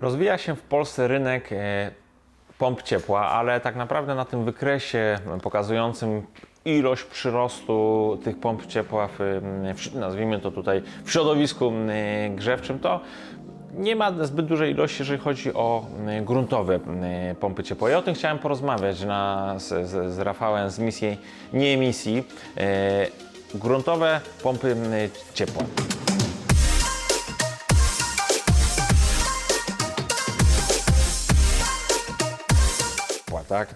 Rozwija się w Polsce rynek e, pomp ciepła, ale tak naprawdę na tym wykresie pokazującym ilość przyrostu tych pomp ciepła w, w, nazwijmy to tutaj w środowisku mm, grzewczym, to nie ma zbyt dużej ilości, jeżeli chodzi o gruntowe pompy ciepła. I o tym chciałem porozmawiać na, z, z, Rafałem z misji nie emisji. E, gruntowe pompy ciepła. Tak?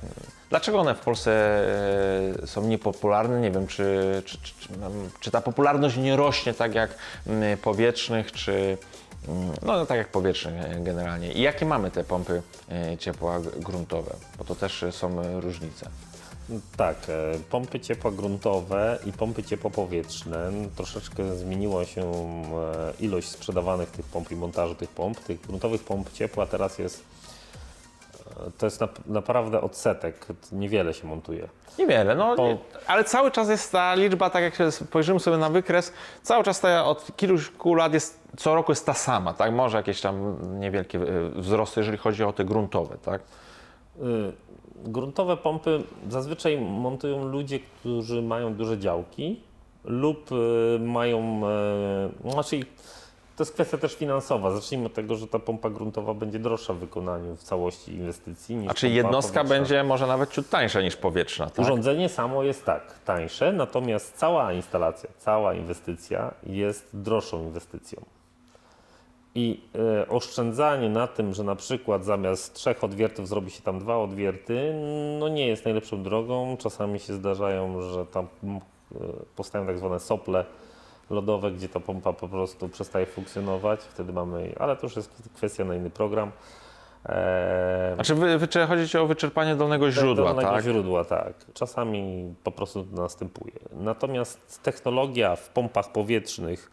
Dlaczego one w Polsce e, są niepopularne? Nie wiem, czy, czy, czy, czy, no, ta popularność nie rośnie tak jak mm, powietrznych, czy mm, no tak jak powietrznych e, generalnie. I jakie mamy te pompy e, ciepła gruntowe? Bo to też e, są różnice. Tak, e, pompy ciepła gruntowe i pompy ciepłopowietrzne. Troszeczkę zmieniła się ilość sprzedawanych tych pomp i montażu tych pomp. Tych gruntowych pomp ciepła teraz jest, to jest nap- naprawdę odsetek, niewiele się montuje. Niewiele, no, Po- nie, ale cały czas jest ta liczba, tak jak się spojrzymy sobie na wykres, cały czas ta od kilku lat jest, co roku jest ta sama, tak? Może jakieś tam niewielkie e, wzrosty, jeżeli chodzi o te gruntowe, tak? Y, Gruntowe pompy zazwyczaj montują ludzie, którzy mają duże działki lub y, mają, e, znaczy to jest kwestia też finansowa. Zacznijmy od tego, że ta pompa gruntowa będzie droższa w wykonaniu w całości inwestycji niż A czy jednostka powietrzna. będzie może nawet ciut tańsza niż powietrzna, tak? Urządzenie samo jest tak, tańsze, natomiast cała instalacja, cała inwestycja jest droższą inwestycją. I e, oszczędzanie na tym, że na przykład zamiast trzech odwiertów zrobi się tam dwa odwierty, no nie jest najlepszą drogą. Czasami się zdarzają, że tam e, powstają tak zwane sople lodowe, gdzie ta pompa po prostu przestaje funkcjonować. Wtedy mamy, ale to już jest kwestia na inny program. E, Znaczy wy, wy, chodzi o wyczerpanie dolnego źródła, dolnego tak? źródła, tak. Czasami po prostu następuje. Natomiast technologia w pompach powietrznych,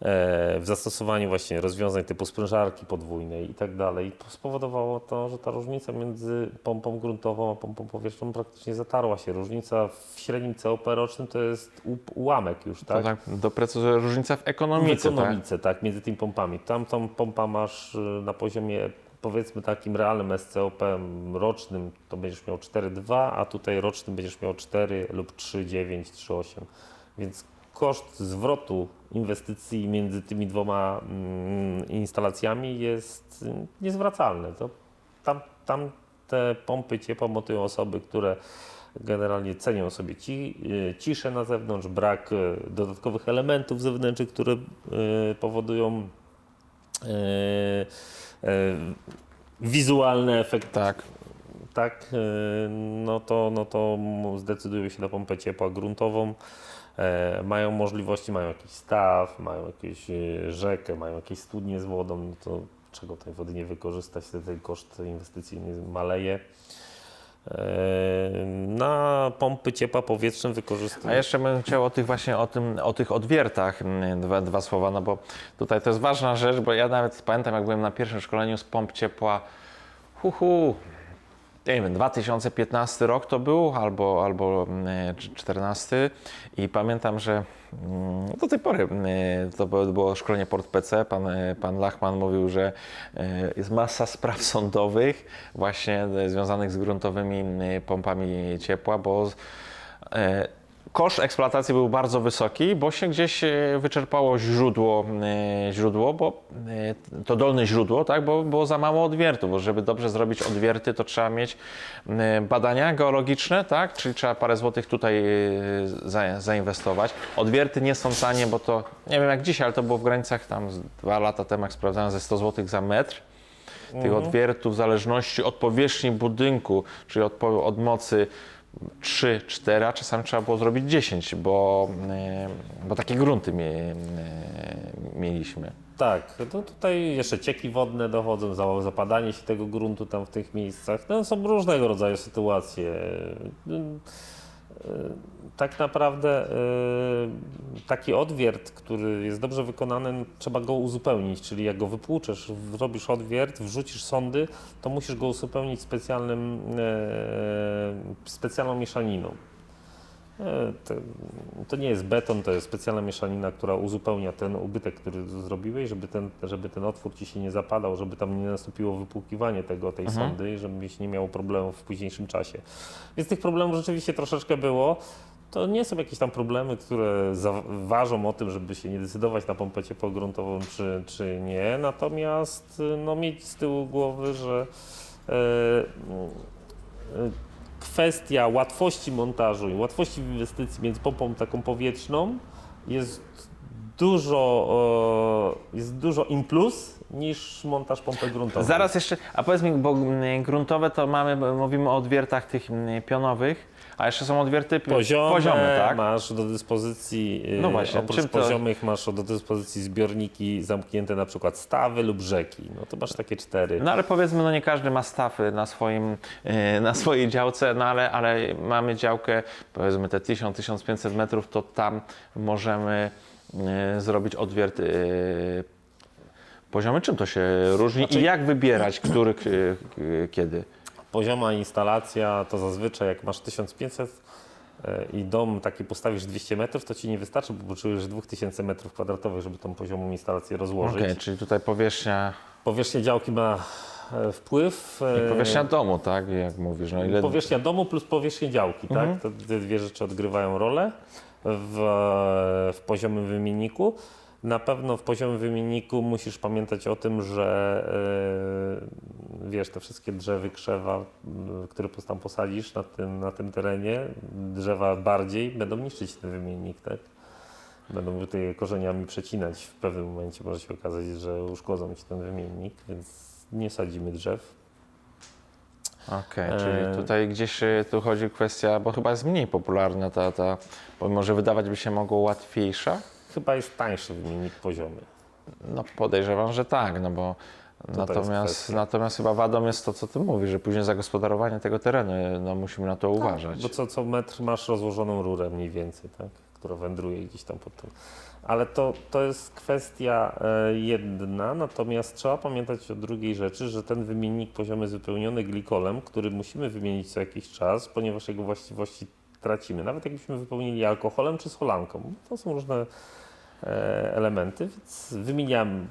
w zastosowaniu właśnie rozwiązań typu sprężarki podwójnej i tak dalej, spowodowało to, że ta różnica między pompą gruntową a pompą powietrzną praktycznie zatarła się. Różnica w średnim COP rocznym to jest ułamek już, To tak? tak doprecyzuję, różnica w ekonomice, w tak? ekonomice, tak? między tymi pompami. Tamtą pompa masz y, na poziomie powiedzmy takim realnym SCOP rocznym, to będziesz miał 4,2, a tutaj rocznym będziesz miał 4 lub 3,9, 3,8. Więc koszt zwrotu inwestycji między tymi dwoma mm, instalacjami jest y, niezwracalny. To tam, tam te pompy ciepła montują osoby, które generalnie cenią sobie y, ciszę na zewnątrz, brak y, dodatkowych elementów zewnętrznych, które y, powodują wizualny efekt Tak. tak, no to, no to zdecydują się na pompę ciepła gruntową. E, mają możliwości, mają jakiś staw, mają jakąś y, rzekę, mają jakieś studnie z wodą, no to czego tej wody nie wykorzystać, wtedy ten koszt inwestycyjny maleje. E, na pompy ciepła powietrzne A wykorzystują. jeszcze bym chciał o tych właśnie o, tym, o tych odwiertach mm, dwa, dwa słowa, no bo tutaj to jest ważna rzecz, bo ja nawet pamiętam, jak byłem na pierwszym szkoleniu z pomp ciepła, hu, hu nie wiem, 2015 rok to był, albo, albo mm, 14 i pamiętam, że mm, do tej pory mm, to było- szkolenie Port PC, pan, e, pan Lachman mówił, że e, jest masa spraw sądowych właśnie e, związanych z gruntowymi pompami ciepła, bo e, koszt eksploatacji był bardzo wysoki, bo się gdzieś e, wyczerpało źródło, e, źródło bo e, to dolne źródło, tak, bo było za mało odwiertów, bo żeby dobrze zrobić odwierty, to trzeba mieć badania geologiczne, tak, czyli trzeba parę złotych tutaj za, zainwestować. Odwierty nie są tanie, bo to, nie wiem jak dzisiaj, ale to było w granicach tam dwa lata temu, jak sprawdzałem, ze 100 złotych za metr tych odwiertów w zależności od powierzchni budynku, czyli od, od mocy 3, 4, a czasami trzeba było zrobić 10, bo, e, bo takie grunty mie, e, mieliśmy. Tak, to tutaj jeszcze cieki wodne dochodzą, za- zapadanie się tego gruntu tam w tych miejscach. No, są różnego rodzaju sytuacje. Y, y, Tak naprawdę y, taki odwiert, który jest dobrze wykonany, trzeba go uzupełnić, czyli jak go wypłuczesz, zrobisz odwiert, wrzucisz sondy, to musisz go uzupełnić specjalnym, e, specjalną mieszaniną. E, To, to nie jest beton, to jest specjalna mieszanina, która uzupełnia ten ubytek, który zrobiłeś, żeby ten, żeby ten otwór ci się nie zapadał, żeby tam nie nastąpiło wypłukiwanie tego, tej sondy i żebyś nie miał problemów w późniejszym czasie. Więc tych problemów rzeczywiście troszeczkę było. To nie są jakieś tam problemy, które ważą o tym, żeby się nie decydować na pompę ciepłogruntową czy, czy nie. Natomiast no, mieć z tyłu głowy, że e, e, kwestia łatwości montażu i łatwości inwestycji między pompą taką powietrzną jest dużo, e, jest dużo in plus niż montaż pompy gruntowej. Zaraz jeszcze, a powiedz mi, bo gruntowe to mamy, mówimy o odwiertach tych pionowych, a jeszcze są odwierty Poziome, poziome tak? masz do dyspozycji, No no właśnie, oprócz to- poziomych masz do dyspozycji zbiorniki zamknięte na przykład stawy lub rzeki. No to masz takie cztery. No ale powiedzmy, no nie każdy ma stafy na, swoim, e, na swojej działce, no ale, ale mamy działkę, powiedzmy te 1000-1500 metrów, to tam możemy e, zrobić odwiert e, poziomy. Czym to się różni Znaczy- i jak wybierać, który, kiedy? Pozioma instalacja to zazwyczaj jak masz 1500 e, i dom taki postawisz 200 metrów, to ci nie wystarczy, bo potrzebujesz 2000 metrów kwadratowych, żeby tą poziomą instalację rozłożyć. Okej, czyli tutaj powierzchnia, Powierzchnia działki ma e, wpływ. e, powierzchnia domu, tak? Jak mówisz, no ile... Powierzchnia domu plus powierzchnia działki, tak? To te dwie rzeczy odgrywają rolę w, w poziomym wymienniku. Na pewno w poziomym wymienniku musisz pamiętać o tym, że wiesz, te wszystkie drzewy, krzewa, które tam posadzisz na tym, na tym terenie, drzewa bardziej będą niszczyć ten wymiennik, tak? Będą tutaj korzeniami przecinać. W pewnym momencie może się okazać, że uszkodzą ci ten wymiennik, więc nie sadzimy drzew. Okej, E, czyli tutaj gdzieś e, tu chodzi kwestia, bo chyba jest mniej popularna ta, ta pomimo że wydawać by się mogło łatwiejsza. Chyba jest tańszy wymiennik poziomy. No podejrzewam, że tak, no bo natomiast, natomiast chyba wadą jest to, co ty mówisz, że później zagospodarowanie tego terenu, no musimy na to uważać. Bo co, co metr masz rozłożoną rurę mniej więcej, tak? która wędruje gdzieś tam pod tym. Ale to, to jest kwestia e, jedna, natomiast trzeba pamiętać o drugiej rzeczy, że ten wymiennik poziomy jest wypełniony glikolem, który musimy wymienić co jakiś czas, ponieważ jego właściwości tracimy. Nawet jakbyśmy wypełnili alkoholem czy solanką. To są różne e, elementy, więc wymieniam,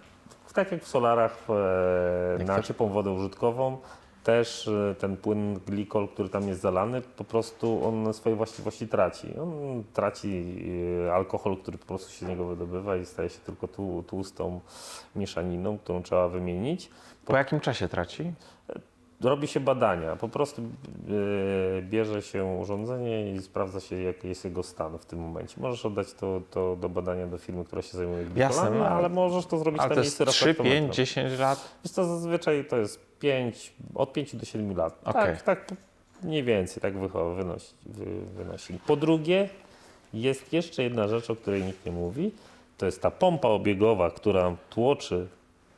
tak jak w solarach e, Jak na to- ciepłą wodę użytkową, też e, ten płyn glikol, który tam jest zalany, po prostu on swoje właściwości traci. On traci e, alkohol, który po prostu się z niego wydobywa i staje się tylko tłu- tłustą mieszaniną, którą trzeba wymienić. Po jakim czasie traci? Robi się badania, po prostu e, bierze się urządzenie i sprawdza się, jaki jest jego stan w tym momencie. Możesz oddać to, to do badania do firmy, która się zajmuje glikolami, Jasne, no, ale- możesz to zrobić Ale na to jest miejscu 3, 5, reflektometru. 10 lat? Jest to zazwyczaj to jest 5, od 5 do 7 lat. Okej. Tak, tak mniej więcej tak wynosi, wy, wynosi. Po drugie, jest jeszcze jedna rzecz, o której nikt nie mówi. To jest ta pompa obiegowa, która tłoczy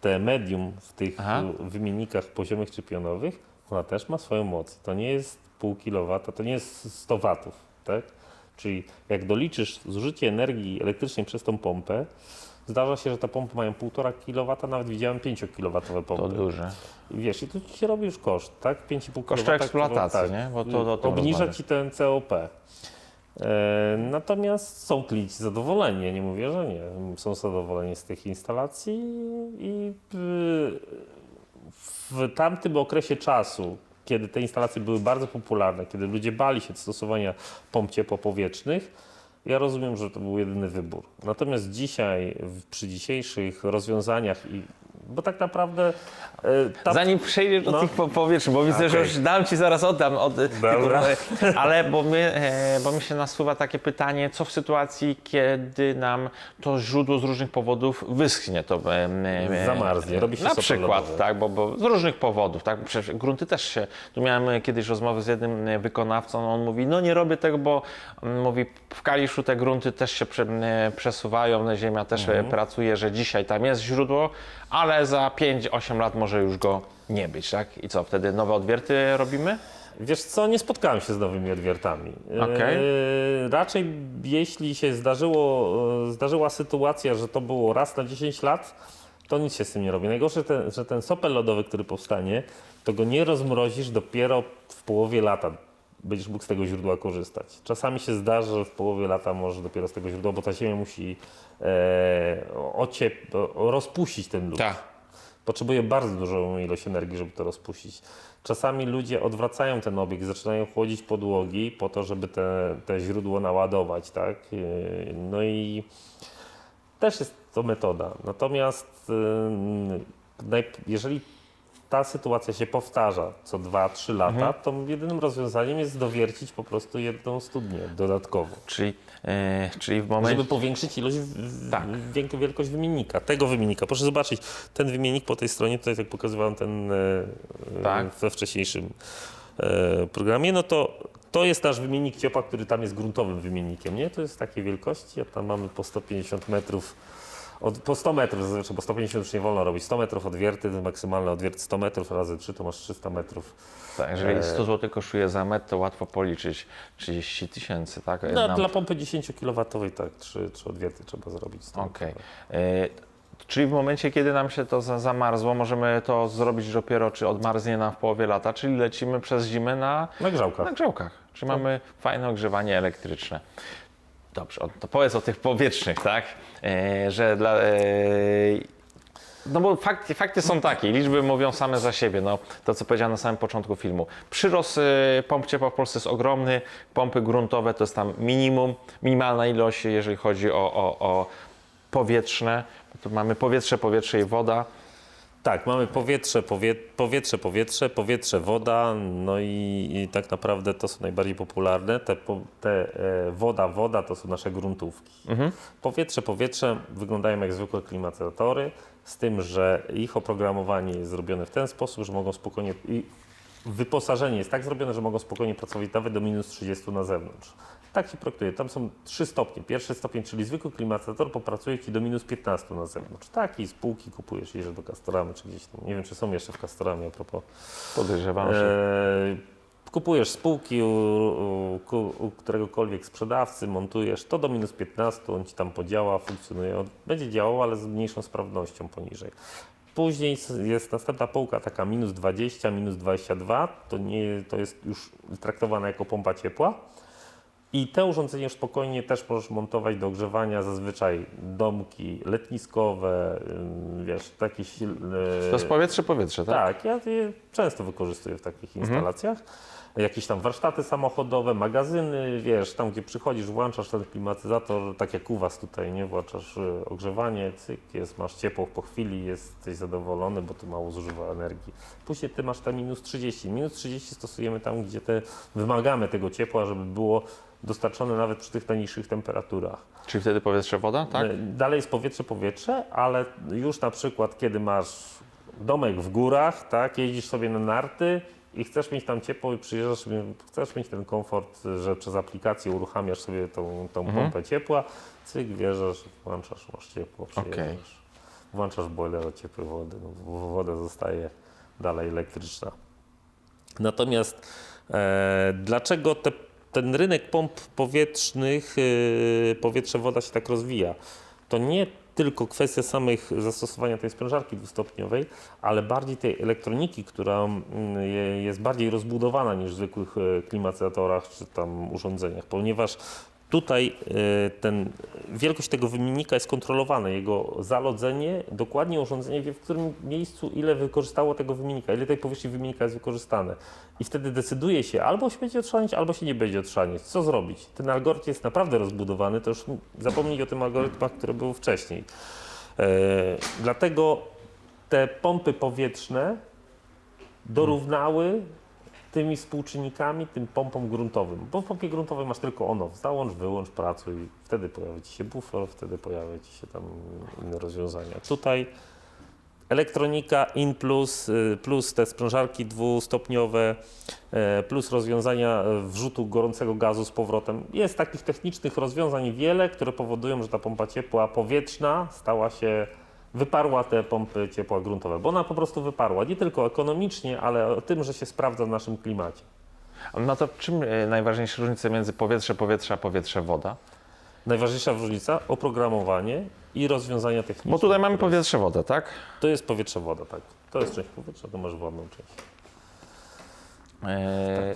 te medium w tych Aha. wymiennikach poziomych czy pionowych. Ona też ma swoją moc. To nie jest pół kilowata, to nie jest 100 watów, tak? Czyli jak doliczysz zużycie energii elektrycznej przez tą pompę, zdarza się, że te pompy mają 1,5 kW, nawet widziałem 5 kW pompy. To duże. I wiesz, i tu ci się robi już koszt, tak? 5,5 Koszty kW, eksploatacji, tak. nie? Bo to o tym Obniża rozmawiam. ci ten COP. E, natomiast są klienci zadowoleni, ja nie mówię, że nie. Są zadowoleni z tych instalacji i y, w tamtym okresie czasu, kiedy te instalacje były bardzo popularne, kiedy ludzie bali się stosowania pomp ciepłopowietrznych, ja rozumiem, że to był jedyny wybór. Natomiast dzisiaj, przy dzisiejszych rozwiązaniach, i, bo tak naprawdę e, ta Zanim przejdziesz do No. tych po- powietrz, bo widzę, że Okej. już dam ci zaraz oddam. Od, Dobra. ale bo, my, e, bo mi się nasuwa takie pytanie, co w sytuacji, kiedy nam to źródło z różnych powodów wyschnie, to e, Zamarznie, robi się Na przykład, lodowy. tak, bo, bo z różnych powodów, tak, przecież grunty też się, tu miałem kiedyś rozmowę z jednym wykonawcą, on mówi, no nie robię tego, bo mówi, w Te grunty też się e, przesuwają, ziemia też Mhm. e, pracuje, że dzisiaj tam jest źródło, ale za 5-8 lat może już go nie być, tak? I co, wtedy nowe odwierty robimy? Wiesz co, nie spotkałem się z nowymi odwiertami. E, raczej jeśli się zdarzyło, zdarzyła sytuacja, że to było raz na 10 lat, to nic się z tym nie robi. Najgorsze, ten, że ten sopel lodowy, który powstanie, to go nie rozmrozisz dopiero w połowie lata. Będziesz mógł z tego źródła korzystać. Czasami się zdarza, że w połowie lata może dopiero z tego źródła, bo ta ziemia musi e, ociep, rozpuścić ten lód. Tak. Potrzebuje bardzo dużą ilość energii, żeby to rozpuścić. Czasami ludzie odwracają ten obiekt, zaczynają chłodzić podłogi po to, żeby te, te źródło naładować, tak? Yy, No i też jest to metoda. Natomiast jeżeli ta sytuacja się powtarza co 2-3 lata, to jedynym rozwiązaniem jest dowiercić po prostu jedną studnię dodatkowo. Czyli, e, czyli w momencie... Żeby powiększyć ilość, Tak. wielkość wymiennika, tego wymiennika. Proszę zobaczyć, ten wymiennik po tej stronie, tutaj jak pokazywałem ten e, Tak. we wcześniejszym e, programie, no to to jest nasz wymiennik ciepła, który tam jest gruntowym wymiennikiem, nie? To jest takiej wielkości, a tam mamy po 150 metrów, od, po 100 metrów zazwyczaj, bo 150 już nie wolno robić, 100 metrów odwierty, maksymalny odwiert 100 metrów razy 3 to masz 300 metrów. Tak, jeżeli e, 100 zł kosztuje za metr, to łatwo policzyć 30 tysięcy, tak? No, Nam- Dla pompy 10 kW tak, 3, 3 odwierty trzeba zrobić. 100 Okej. metrów. E, Czyli w momencie, kiedy nam się to za- zamarzło, możemy to zrobić dopiero, czy odmarznie nam w połowie lata, czyli lecimy przez zimę na, Na grzałkach. na grzałkach. Czyli mamy fajne ogrzewanie elektryczne. Dobrze, to powiedz o tych powietrznych, tak? E, że dla. E, no bo fakty, fakty są takie, liczby mówią same za siebie. No, to, co powiedziałem na samym początku filmu. Przyrost e, pomp ciepła w Polsce jest ogromny. Pompy gruntowe to jest tam minimum, minimalna ilość, jeżeli chodzi o, o, o powietrzne. Tu mamy powietrze, powietrze i woda. Tak, mamy powietrze, powie, powietrze, powietrze, powietrze, woda, no i, i tak naprawdę to są najbardziej popularne. Te, te e, woda, woda to są nasze gruntówki. Powietrze, powietrze wyglądają jak zwykłe klimatyzatory, z tym, że ich oprogramowanie jest zrobione w ten sposób, że mogą spokojnie i wyposażenie jest tak zrobione, że mogą spokojnie pracować nawet do minus 30 na zewnątrz. Tak się projektuje. Tam są trzy stopnie. Pierwszy stopień, czyli zwykły klimatyzator, popracuje Ci do minus 15 na zewnątrz. Taki z półki kupujesz, jedziesz do Castoramy czy gdzieś tam. Nie wiem, czy są jeszcze w Castoramie a propos. Podejrzewam, że. E, kupujesz spółki u, u, u któregokolwiek sprzedawcy, montujesz to do minus 15, on Ci tam podziała, funkcjonuje. On będzie działał, ale z mniejszą sprawnością poniżej. Później jest następna półka taka minus 20, minus 22, to, nie, to jest już traktowana jako pompa ciepła. I te urządzenia już spokojnie też możesz montować do ogrzewania zazwyczaj domki letniskowe, wiesz, jakieś... yy, To jest powietrze, powietrze, tak? tak, ja je często wykorzystuję w takich instalacjach. Jakieś tam warsztaty samochodowe, magazyny, wiesz, tam gdzie przychodzisz, włączasz ten klimatyzator, tak jak u Was tutaj, nie? Włączasz y, ogrzewanie, cyk, jest, masz ciepło po chwili, jesteś zadowolony, bo to mało zużywa energii. Później Ty masz tam minus 30. Minus 30 stosujemy tam, gdzie te, wymagamy tego ciepła, żeby było dostarczone nawet przy tych najniższych temperaturach. Czyli wtedy powietrze, woda, tak? E, Dalej jest powietrze, powietrze, ale już na przykład, kiedy masz domek w górach, tak, jeździsz sobie na narty i chcesz mieć tam ciepło i przyjeżdżasz, chcesz mieć ten komfort, że przez aplikację uruchamiasz sobie tą, tą Mhm. pompę ciepła, cyk, wjeżdżasz, włączasz, masz ciepło, przyjeżdżasz. Włączasz boiler od ciepłej wody, no, bo woda zostaje dalej elektryczna. Natomiast e, dlaczego te, ten rynek pomp powietrznych, e, powietrze-woda się tak rozwija? To nie tylko kwestia samych zastosowania tej sprężarki dwustopniowej, ale bardziej tej elektroniki, która mm, je- jest bardziej rozbudowana niż w zwykłych e, klimatyzatorach czy tam urządzeniach, ponieważ Tutaj e, ten, wielkość tego wymiennika jest kontrolowana, jego zalodzenie, dokładnie urządzenie wie w którym miejscu ile wykorzystało tego wymiennika, ile tej powierzchni wymiennika jest wykorzystane. I wtedy decyduje się, albo się będzie odszaniać, albo się nie będzie odszaniać. Co zrobić? Ten algorytm jest naprawdę rozbudowany, to już zapomnij o tym algorytmach, które były wcześniej. E, dlatego te pompy powietrzne dorównały tymi współczynnikami, tym pompom gruntowym. Bo w pompie gruntowej masz tylko on-off, załącz, wyłącz, pracuj, wtedy pojawia Ci się bufor, wtedy pojawia Ci się tam inne rozwiązania. Tutaj elektronika in plus, y, plus te sprężarki dwustopniowe, e, plus rozwiązania e, wrzutu gorącego gazu z powrotem. Jest takich technicznych rozwiązań wiele, które powodują, że ta pompa ciepła powietrzna stała się wyparła te pompy ciepła gruntowe, bo ona po prostu wyparła, nie tylko ekonomicznie, ale o tym, że się sprawdza w naszym klimacie. No to czym e, najważniejsze różnice między powietrze, powietrze, a powietrze, woda? Najważniejsza różnica oprogramowanie i rozwiązania techniczne. Bo tutaj mamy powietrze, wodę, tak? To jest powietrze, woda, tak. To jest część powietrza, to masz wodną część. E,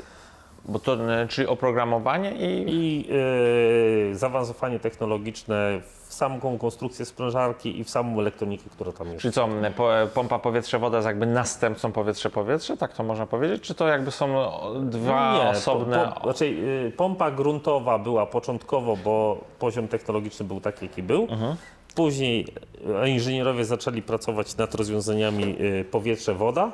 Bo to, e, czyli oprogramowanie i... I yy, zaawansowanie technologiczne w samą konstrukcję sprężarki i w samą elektronikę, która tam jest. Czyli co, po, pompa powietrze-woda jest jakby następcą powietrze-powietrze, tak to można powiedzieć? Czy to jakby są o, dwa Nie, osobne... Po, po, znaczy, yy, pompa gruntowa była początkowo, bo poziom technologiczny był taki, jaki był. Mhm. Później e, inżynierowie zaczęli pracować nad rozwiązaniami powietrze-woda,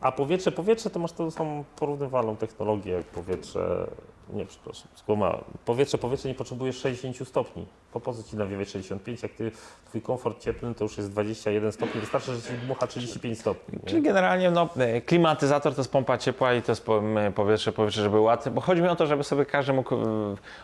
a powietrze-powietrze to masz tą samą porównywalną technologię jak powietrze, nie przepraszam, skłamałem. Powietrze-powietrze nie potrzebuje 60 stopni. Po po co ci nawiewać 65, jak ty, twój komfort cieplny to już jest 21 stopni, wystarczy, że ci dmucha 35 stopni. nie? Czyli generalnie no, klimatyzator to jest pompa ciepła i to jest powietrze, powietrze, żeby łatwiej, bo chodzi mi o to, żeby sobie każdy mógł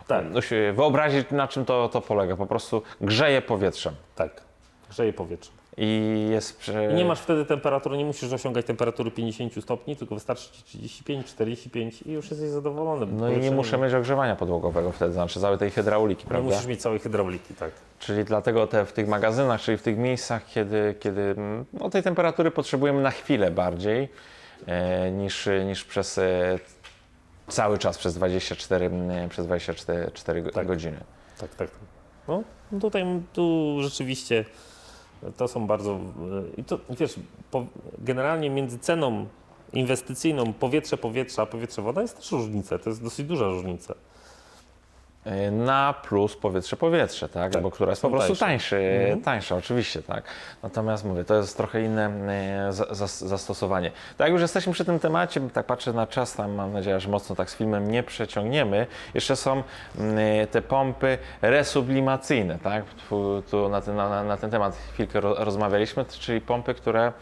Tak. no, wyobrazić, na czym to, to polega. Po prostu grzeje powietrzem Tak, grzeje powietrze. I jest... Przy... I nie masz wtedy temperatury, nie musisz osiągać temperatury 50 stopni, tylko wystarczy ci 35, 45 i już jesteś zadowolony. No i nie muszę mieć ogrzewania podłogowego wtedy, znaczy całej tej hydrauliki, Nie prawda? musisz mieć całej hydrauliki, tak. Czyli dlatego te, w tych magazynach, czyli w tych miejscach, kiedy, kiedy no, tej temperatury potrzebujemy na chwilę bardziej e, niż, niż przez e, cały czas, przez 24, mm, przez 24 go- Tak. godziny. Tak, tak. No, no tutaj tu rzeczywiście to są bardzo. e, I to wiesz, po, generalnie między ceną inwestycyjną powietrze-powietrze, a powietrze-woda jest też różnica. To jest dosyć duża różnica. E, Na plus powietrze-powietrze, tak? Tak, Bo która jest po prostu tańsze. tańszy, Mhm. tańsza, oczywiście, tak. Natomiast mówię, to jest trochę inne e, za- zas- zastosowanie. Tak jak już jesteśmy przy tym temacie, tak patrzę na czas, tam mam nadzieję, że mocno tak z filmem nie przeciągniemy. Jeszcze są mm, te pompy resublimacyjne, tak? Tu, tu na, ten, na, na ten temat chwilkę ro, rozmawialiśmy, czyli pompy, które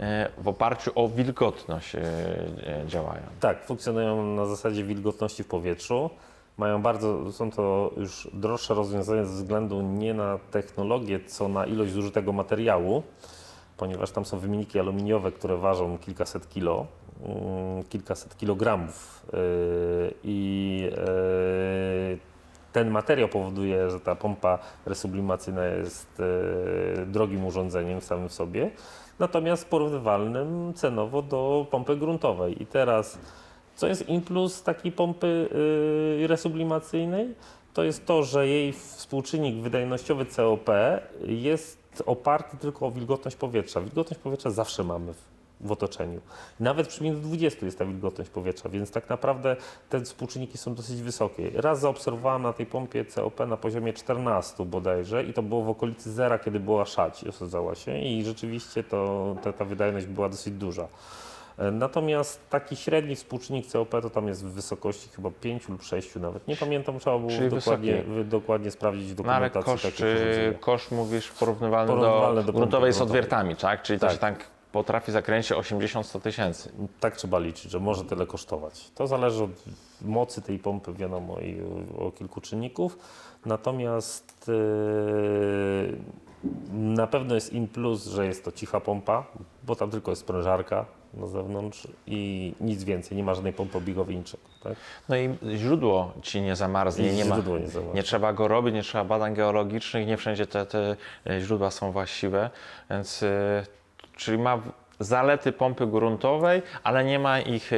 e, w oparciu o wilgotność e, e, działają. Tak, funkcjonują na zasadzie wilgotności w powietrzu. Mają bardzo, są to już droższe rozwiązania ze względu nie na technologię, co na ilość zużytego materiału, ponieważ tam są wymienniki aluminiowe, które ważą kilkaset kilo, mm, kilkaset kilogramów yy, i yy, ten materiał powoduje, że ta pompa resublimacyjna jest yy, drogim urządzeniem w samym sobie, natomiast porównywalnym cenowo do pompy gruntowej. I teraz co jest in plus takiej pompy yy, resublimacyjnej? To jest to, że jej współczynnik wydajnościowy COP jest oparty tylko o wilgotność powietrza. Wilgotność powietrza zawsze mamy w, otoczeniu. Nawet przy minus 20 jest ta wilgotność powietrza, więc tak naprawdę te współczynniki są dosyć wysokie. Raz zaobserwowałem na tej pompie COP na poziomie 14 bodajże i to było w okolicy zera, kiedy była szać, osadzała się i rzeczywiście to, ta, ta wydajność była dosyć duża. Natomiast taki średni współczynnik COP to tam jest w wysokości chyba 5 lub 6 nawet. Nie pamiętam, trzeba było Czyli dokładnie, wysoki. dokładnie sprawdzić w No ale dokumentacji kosz, czy kosz mówisz porównywalny, Porównywalny do, do gruntowej z odwiertami, tak? Czyli to Tak. się tak potrafi zakręcić 80-100 tysięcy. Tak trzeba liczyć, że może tyle kosztować. To zależy od mocy tej pompy, wiadomo, i o, o kilku czynników. Natomiast yy, na pewno jest in plus, że jest to cicha pompa, bo tam tylko jest sprężarka na zewnątrz i nic więcej, nie ma żadnej pompy biegowej, niczego. Tak? No i źródło ci nie zamarznie, I nie, ma, nie zamarznie. nie trzeba go robić, nie trzeba badań geologicznych, nie wszędzie te, te źródła są właściwe, więc e, czyli ma zalety pompy gruntowej, ale nie ma ich e,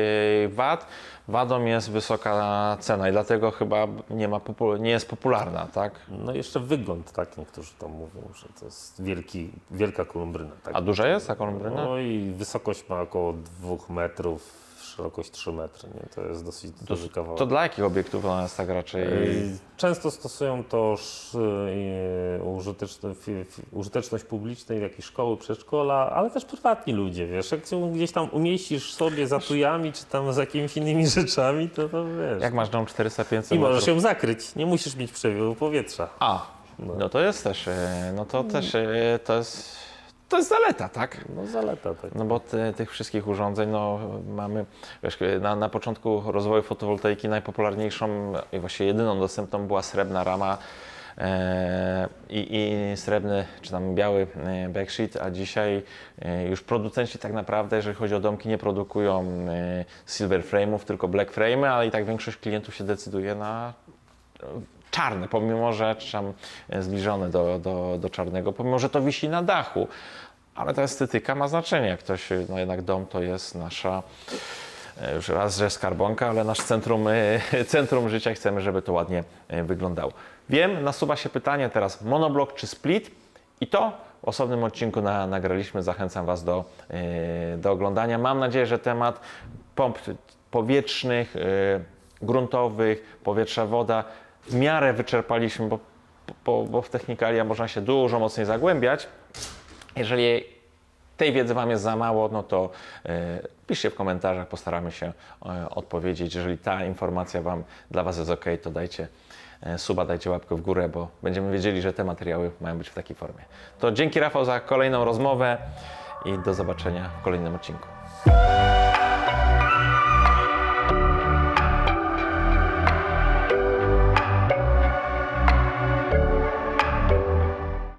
wad. Wadą jest wysoka cena i dlatego chyba nie, ma nie jest popularna, tak? No i jeszcze wygląd, tak niektórzy tam mówią, że to jest wielki, wielka kolumbryna. Tak? A duża jest ta kolumbryna? No i wysokość ma około 2 metrów, szerokość 3 metry. Nie? To jest dosyć duży kawałek. To dla jakich obiektów ona jest tak raczej... Yy, Często stosują to fi- fi- użyteczność publicznej, jakieś szkoły, przedszkola, ale też prywatni ludzie, wiesz, jak się gdzieś tam umieścisz sobie za tujami, czy tam z jakimiś innymi rzeczami, to, to wiesz. Jak masz dom 400-500 I możesz metrów? ją zakryć, nie musisz mieć przewiewu powietrza. A, no to jest też, e, no to też e, to jest, to jest zaleta, tak? No zaleta tak. No bo te, tych wszystkich urządzeń, no mamy, wiesz, na, na początku rozwoju fotowoltaiki najpopularniejszą i właściwie jedyną dostępną była srebrna rama e, i, i srebrny, czy tam biały e, backsheet, a dzisiaj e, już producenci tak naprawdę, jeżeli chodzi o domki, nie produkują e, silver frame'ów, tylko black frame'y, ale i tak większość klientów się decyduje na czarne, pomimo że czy tam e, zbliżone do, do, do czarnego, pomimo że to wisi na dachu. Ale ta estetyka ma znaczenie. Jak ktoś, no jednak dom to jest nasza e, już raz, że skarbonka, ale nasz centrum, e, centrum życia chcemy, żeby to ładnie e, wyglądało. Wiem, nasuwa się pytanie teraz, monoblok czy split? I to w osobnym odcinku na, nagraliśmy. Zachęcam Was do, e, do oglądania. Mam nadzieję, że temat pomp powietrznych, e, gruntowych, powietrza, woda w miarę wyczerpaliśmy, bo, bo, bo w technikalia można się dużo mocniej zagłębiać. Jeżeli tej wiedzy Wam jest za mało, no to e, piszcie w komentarzach, postaramy się e, odpowiedzieć. Jeżeli ta informacja Wam dla Was jest ok, to dajcie e, suba, dajcie łapkę w górę, bo będziemy wiedzieli, że te materiały mają być w takiej formie. To dzięki Rafał za kolejną rozmowę i do zobaczenia w kolejnym odcinku.